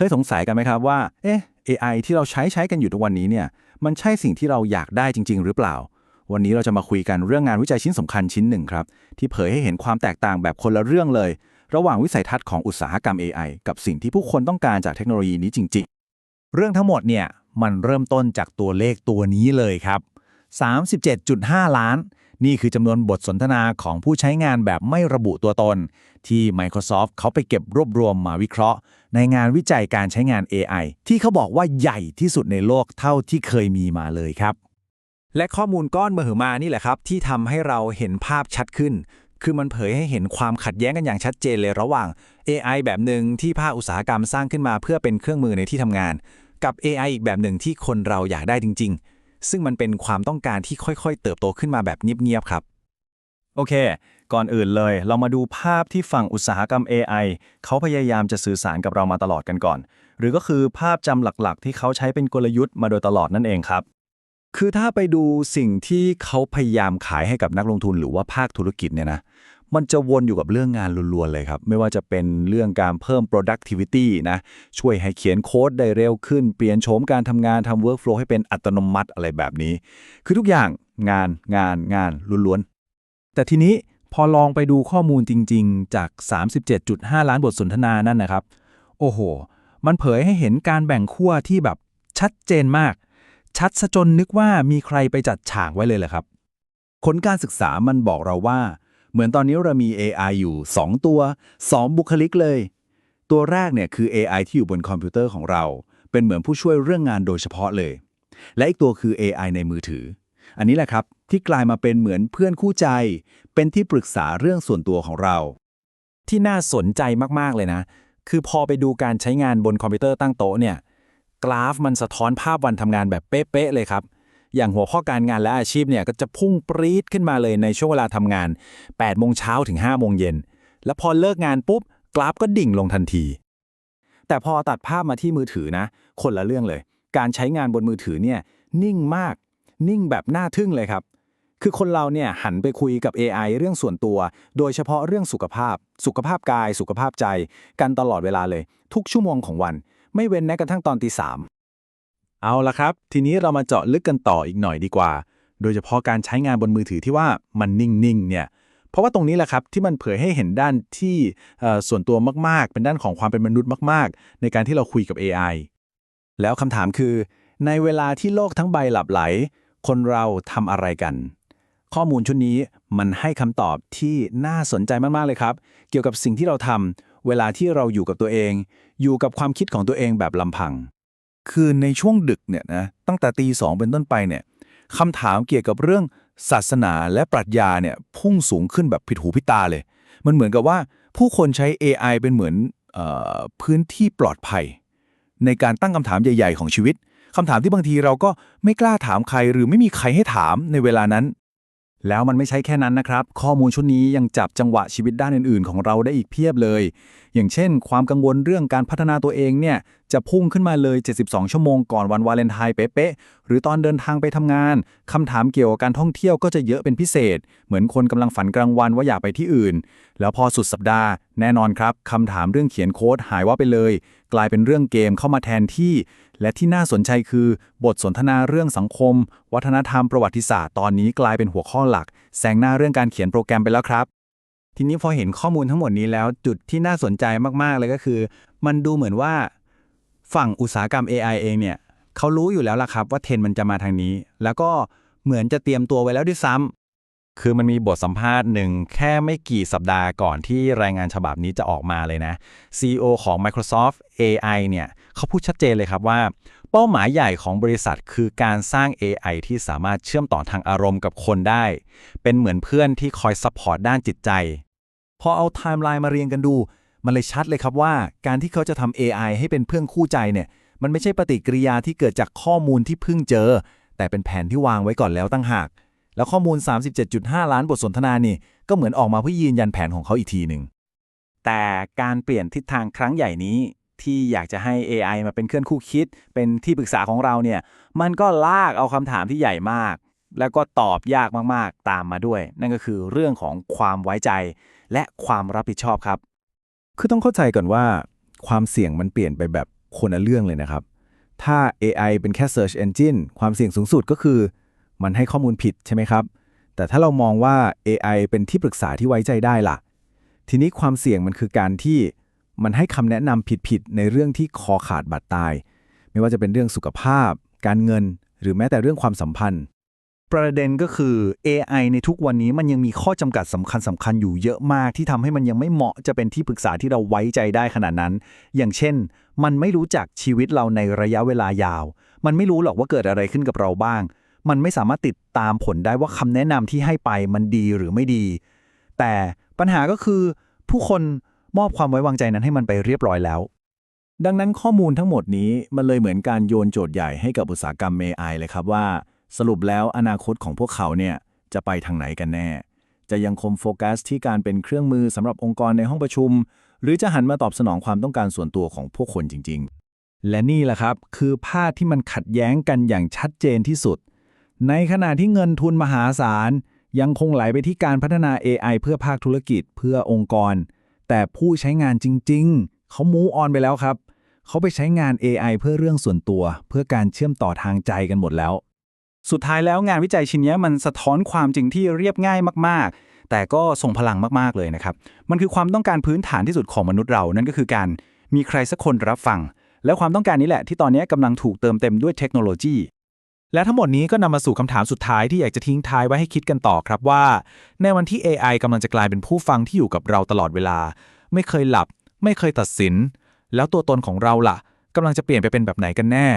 เคยสงสัยกันไหมครับว่า เอ๊ะ AI ที่เราใช้ใช้กันอยู่ทุกวันนี้เนี่ย มันใช่สิ่งที่เราอยากได้จริง ๆ หรือเปล่า วันนี้เราจะมาคุยกันเรื่องงานวิจัยชิ้นสำคัญชิ้นหนึ่งครับ ที่เผยให้เห็นความแตกต่างแบบคนละเรื่องเลย ระหว่างวิสัยทัศน์ของอุตสาหกรรม AI กับสิ่งที่ผู้คนต้องการจากเทคโนโลยีนี้จริงเรื่องทั้งหมดเนี่ย มันเริ่มต้นจากตัวเลขตัวนี้เลยครับ37.5 ล้าน นี่คือจำนวนบทสนทนาของผู้ใช้งานแบบไม่ระบุตัวตน ที่ Microsoft เขาไปเก็บรวบรวมมาวิเคราะห์ ในงานวิจัยการใช้งาน AI ที่เขาบอกว่าใหญ่ที่สุดในโลกเท่าที่เคยมีมาเลยครับ และข้อมูลก้อนมหึมานี่แหละครับ ที่ทำให้เราเห็นภาพชัดขึ้น คือมันเผยให้เห็นความขัดแย้งกันอย่างชัดเจนเลยระหว่าง AI แบบหนึ่งที่ภาคอุตสาหกรรมสร้างขึ้นมา เพื่อเป็นเครื่องมือในที่ทำงาน กับ AI อีกแบบหนึ่งที่คนเราอยากได้จริง ๆ ซึ่งมันเป็นความต้องการที่ค่อยๆ เติบโตขึ้นมาแบบเงียบๆครับ โอเค ก่อนอื่นเลย เรามาดูภาพที่ฝั่งอุตสาหกรรม AI เขาพยายามจะสื่อสารกับเรามาตลอดกันก่อน หรือก็คือภาพจำหลักๆ ที่เขาใช้เป็นกลยุทธ์มาโดยตลอดนั่นเองครับ คือถ้าไปดูสิ่งที่เขาพยายามขายให้กับนักลงทุนหรือว่าภาคธุรกิจเนี่ยนะ มันจะวนอยู่กับเรื่องงานล้วนๆเลยครับ ไม่ว่าจะเป็นเรื่องการเพิ่ม productivity นะ ช่วยให้เขียนโค้ดได้เร็วขึ้น เปลี่ยนโฉมการทำงานทำ workflow ให้เป็นอัตโนมัติอะไรแบบนี้ คือทุกอย่างงานงานงานล้วนๆ แต่ทีนี้พอลองไปดูข้อมูลจริง ๆ จาก 37.5 ล้านบทสนทนานั่นนะครับ โอ้โห มันเผยให้เห็นการแบ่งขั้วที่แบบชัดเจนมาก ชัดซะจนนึกว่ามีใครไปจัดฉากไว้เลยแหละครับผลการศึกษามันบอกเราว่า เหมือนตอนนี้เรามี AI อยู่ 2 ตัว 2 บุคลิกเลย ตัวแรกเนี่ยคือ AI ที่อยู่บนคอมพิวเตอร์ของเรา เป็นเหมือนผู้ช่วยเรื่องงานโดยเฉพาะเลย และอีกตัวคือ AI ในมือถือ อันนี้แหละครับ ที่กลายมาเป็นเหมือนเพื่อนคู่ใจ เป็นที่ปรึกษาเรื่องส่วนตัวของเรา ที่น่าสนใจมากๆเลยนะ คือพอไปดูการใช้งานบนคอมพิวเตอร์ตั้งโต๊ะเนี่ยกราฟมันสะท้อนภาพวันทำงานแบบเป๊ะๆเลยครับ อย่างหัวข้อการงานและอาชีพเนี่ยก็จะพุ่งปรี๊ดขึ้นมาเลยในช่วงเวลาทำงาน8โมงเช้าถึง5โมงเย็น แล้วพอเลิกงานปุ๊บกราฟก็ดิ่งลงทันที แต่พอตัดภาพมาที่มือถือนะ คนละเรื่องเลย การใช้งานบนมือถือเนี่ยนิ่งมาก นิ่งแบบน่าทึ่งเลยครับ คือคนเราเนี่ยหันไปคุยกับ AI เรื่องส่วนตัว โดยเฉพาะเรื่องสุขภาพ สุขภาพกาย สุขภาพใจ กันตลอดเวลาเลย ทุกชั่วโมงของวัน ไม่เว้นแม้กระทั่งตอนตีสาม เอาละครับ ทีนี้เรามาเจาะลึกกันต่ออีกหน่อยดีกว่า โดยเฉพาะการใช้งานบนมือถือที่ว่ามันนิ่งๆเนี่ยเพราะว่าตรงนี้แหละครับที่มันเผยให้เห็นด้านที่ส่วนตัวมากๆ เป็นด้านของความเป็นมนุษย์มาก ๆ ในการที่เราคุยกับ AI แล้วคำถามคือ ในเวลาที่โลกทั้งใบหลับไหล คนเราทำอะไรกัน ข้อมูลชุดนี้มันให้คำตอบที่น่าสนใจมาก ๆ เลยครับ เกี่ยวกับสิ่งที่เราทำเวลาที่เราอยู่กับตัวเอง อยู่กับความคิดของตัวเองแบบลำพัง คือในช่วงดึกเนี่ยนะตั้งแต่ตีสองเป็นต้นไปเนี่ยคำถามเกี่ยวกับเรื่องศาสนาและปรัชญาเนี่ยพุ่งสูงขึ้นแบบผิดหูผิดตาเลย มันเหมือนกับว่าผู้คนใช้ AI เป็นเหมือนออพื้นที่ปลอดภัย ในการตั้งคำถามใหญ่ ๆ ของชีวิตคำถามที่บางทีเราก็ไม่กล้าถามใครหรือไม่มีใครให้ถามในเวลานั้น แล้วมันไม่ใช่แค่นั้นนะครับ ข้อมูลชุดนี้ยังจับจังหวะชีวิตด้านอื่น ๆ ของเราได้อีกเพียบเลย อย่างเช่น ความกังวลเรื่องการพัฒนาตัวเองเนี่ย จะพุ่งขึ้นมาเลย 72 ชั่วโมงก่อนวันวาเลนไทน์เป๊ะๆ หรือตอนเดินทางไปทำงาน คำถามเกี่ยวกับการท่องเที่ยวก็จะเยอะเป็นพิเศษ เหมือนคนกำลังฝันกลางวันว่าอยากไปที่อื่น แล้วพอสุดสัปดาห์ แน่นอนครับคำถามเรื่องเขียนโค้ดหายว่าไปเลย กลายเป็นเรื่องเกมเข้ามาแทนที่ และที่น่าสนใจคือบทสนทนาเรื่องสังคม วัฒนธรรมประวัติศาสตร์ตอนนี้กลายเป็นหัวข้อหลักแซงหน้าเรื่องการเขียนโปรแกรมไปแล้วครับทีนี้พอเห็นข้อมูลทั้งหมดนี้แล้วจุดที่น่าสนใจมากๆเลยก็คือ มันดูเหมือนว่า ฝั่งอุตสาหกรรม AI เองเนี่ยเขารู้อยู่แล้วล่ะครับว่าเทรนด์มันจะมาทางนี้ แล้วก็เหมือนจะเตรียมตัวไว้แล้วด้วยซ้ำคือมันมีบทสัมภาษณ์หนึ่งแค่ไม่กี่สัปดาห์ก่อนที่รายงานฉบับนี้จะออกมาเลยนะ CEO ของ Microsoft AI เนี่ยเขาพูดชัดเจนเลยครับว่า เป้าหมายใหญ่ของบริษัทคือการสร้าง AI ที่สามารถเชื่อมต่อทางอารมณ์กับคนได้ เป็นเหมือนเพื่อนที่คอยซัพพอร์ตด้านจิตใจ พอเอาไทม์ไลน์มาเรียงกันดู มันเลยชัดเลยครับว่าการที่เขาจะทำ AI ให้เป็นเพื่อนคู่ใจเนี่ย มันไม่ใช่ปฏิกิริยาที่เกิดจากข้อมูลที่เพิ่งเจอ แต่เป็นแผนที่วางไว้ก่อนแล้วตั้งหาก แล้วข้อมูล 37.5 ล้านบทสนทนานี่ ก็เหมือนออกมาเพื่อยืนยันแผนของเขาอีกทีหนึ่ง แต่การเปลี่ยนทิศทางครั้งใหญ่นี้ ที่อยากจะให้ AI มาเป็นเครื่องคู่คิด เป็นที่ปรึกษาของเราเนี่ย มันก็ลากเอาคำถามที่ใหญ่มาก แล้วก็ตอบยากมากๆ ตามมาด้วย นั่นก็คือเรื่องของความไว้ใจ และความรับผิดชอบครับ คือต้องเข้าใจก่อนว่าความเสี่ยงมันเปลี่ยนไปแบบคนละเรื่องเลยนะครับ ถ้า AI เป็นแค่ Search Engine ความเสี่ยงสูงสุดก็คือ มันให้ข้อมูลผิดใช่ไหมครับ แต่ถ้าเรามองว่า AI เป็นที่ปรึกษาที่ไว้ใจได้ล่ะ ทีนี้ความเสี่ยงมันคือการที่มันให้คำแนะนำผิดๆในเรื่องที่คอขาดบาดตาย ไม่ว่าจะเป็นเรื่องสุขภาพ การเงิน หรือแม้แต่เรื่องความสัมพันธ์ ประเด็นก็คือ AI ในทุกวันนี้มันยังมีข้อจำกัดสำคัญสำคัญอยู่เยอะมากที่ทำให้มันยังไม่เหมาะจะเป็นที่ปรึกษาที่เราไว้ใจได้ขนาดนั้น อย่างเช่น มันไม่รู้จักชีวิตเราในระยะเวลายาว มันไม่รู้หรอกว่าเกิดอะไรขึ้นกับเราบ้าง มันไม่สามารถติดตามผลได้ว่าคำแนะนำที่ให้ไปมันดีหรือไม่ดี แต่ปัญหาก็คือ ผู้คนมอบความไว้วางใจนั้นให้มันไปเรียบร้อยแล้ว ดังนั้นข้อมูลทั้งหมดนี้มันเลยเหมือนการโยนโจทย์ใหญ่ให้กับอุตสาหกรรม AI เลยครับว่า สรุปแล้วอนาคตของพวกเขาเนี่ยจะไปทางไหนกันแน่ จะยังคงโฟกัสที่การเป็นเครื่องมือสำหรับองค์กรในห้องประชุม หรือจะหันมาตอบสนองความต้องการส่วนตัวของพวกคนจริงและนี่แหละครับ คือภาพที่มันขัดแย้งกันอย่างชัดเจนที่สุด ในขณะที่เงินทุนมหาศาล ยังคงไหลไปที่การพัฒนา AI เพื่อภาคธุรกิจเพื่อองค์กร แต่ผู้ใช้งานจริง ๆ เขามูออนไปแล้วครับ เขาไปใช้งาน AI เพื่อเรื่องส่วนตัว เพื่อการเชื่อมต่อทางใจกันหมดแล้ว สุดท้ายแล้วงานวิจัยชิ้นนี้มันสะท้อนความจริงที่เรียบง่ายมาก ๆ แต่ก็ทรงพลังมาก ๆ เลยนะครับ มันคือความต้องการพื้นฐานที่สุดของมนุษย์เรา นั่นก็คือการมีใครสักคนรับฟัง แล้วความต้องการนี้แหละที่ตอนนี้กำลังถูกเติมเต็มด้วยเทคโนโลยี และทั้งหมดนี้ก็นำมาสู่คำถามสุดท้ายที่อยากจะทิ้งท้ายไว้ให้คิดกันต่อครับว่า ในวันที่ AI กำลังจะกลายเป็นผู้ฟังที่อยู่กับเราตลอดเวลา ไม่เคยหลับ ไม่เคยตัดสิน แล้วตัวตนของเราล่ะกำลังจะเปลี่ยนไปเป็นแบบไหนกันแน่